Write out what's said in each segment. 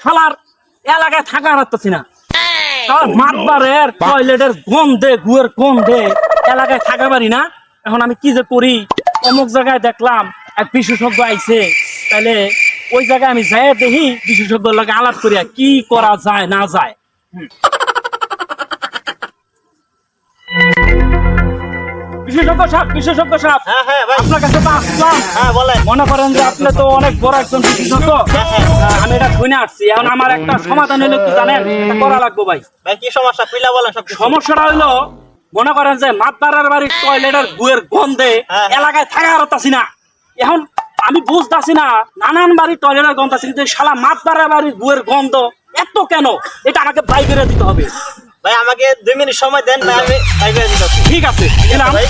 শালার এলাকায় থাকা হারাতেছি না। মাতবারের টয়লেটের গন্ধে, গুয়ের গন্ধে এলাকায় থাকা পারি না। এখন আমি কি যে করি? অমুক জায়গায় দেখলাম এক বিশেষজ্ঞ আইছে। তাহলে ওই জায়গায় আমি যাই দেখি বিশেষজ্ঞ লাগে আলাপ করিয়া কি করা যায়, না যায়। বিশেষজ্ঞ বিশেষজ্ঞ হ্যাঁ হ্যাঁ ভাই। আপনার কাছে তো আসলাম। হ্যাঁ বলেন। মনে করেন যে আপনি তো অনেক বড় একজন বিশেষজ্ঞ। আমি এটা শুনে আসছি। এখন আমার একটা সমাধান হলো কি জানেন? এটা করা লাগবে ভাই। ভাই কি সমস্যা? বলেন সব সমস্যাটা মনে করেন যে মাতবাড়ার বাড়ির টয়লেটের গুয়ের গন্ধে হ্যাঁ। এলাকায় থাকা হারতাছি না। এখন আমি বুঝতাছি না নানান বাড়ির টয়লেটের গন্ধ আছে কিন্তু শালা মাতবাড়ার বাড়ির গুয়ের গন্ধ এত কেন? এটা আমাকে বাই করে দিতে হবে। ভাই আমাকে দুই মিনিট সময় দেন ভাই আমি তাই করে দিতেছি ঠিক আছে ভাই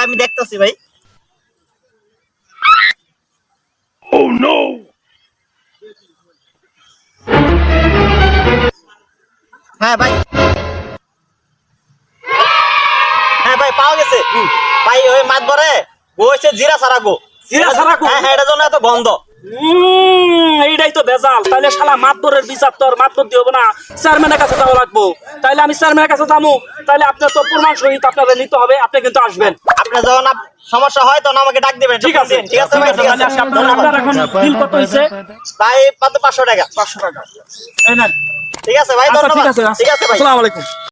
ভাই আমি দেখতেছি ভাই। হ্যাঁ ভাই। হ্যাঁ ভাই পাওয়া গেছে। ভাই ওই মাছ ধরে ও হচ্ছে জিরা সারাগো জিরা সারাগো হ্যাঁ হ্যাঁ এটা জন্য এত গন্ধ। এইটাই তো ভেজাল। তাইলে শালা মাতবরের বিচার তোর মাতবর দিব না। চেয়ারম্যানের কাছে যাওয়া লাগবো। তাইলে আমি চেয়ারম্যানের কাছে যাব। তাইলে আপনার তো প্রমাণ সহিত আপনাদের নিতে হবে আপনি কিন্তু আসবেন। আপনার যখন সমস্যা হয় তখন আমাকে ডাক দিবেন ঠিক আছে। ঠিক আছে আপনার আপনার এখন বিল কত হয়েছে? ভাই পাঁচশো টাকা। পাঁচশো টাকা। ঠিক আছে ভাই আচ্ছা ধন্যবাদ। ঠিক আছে ভাই। আসসালামু আলাইকুম।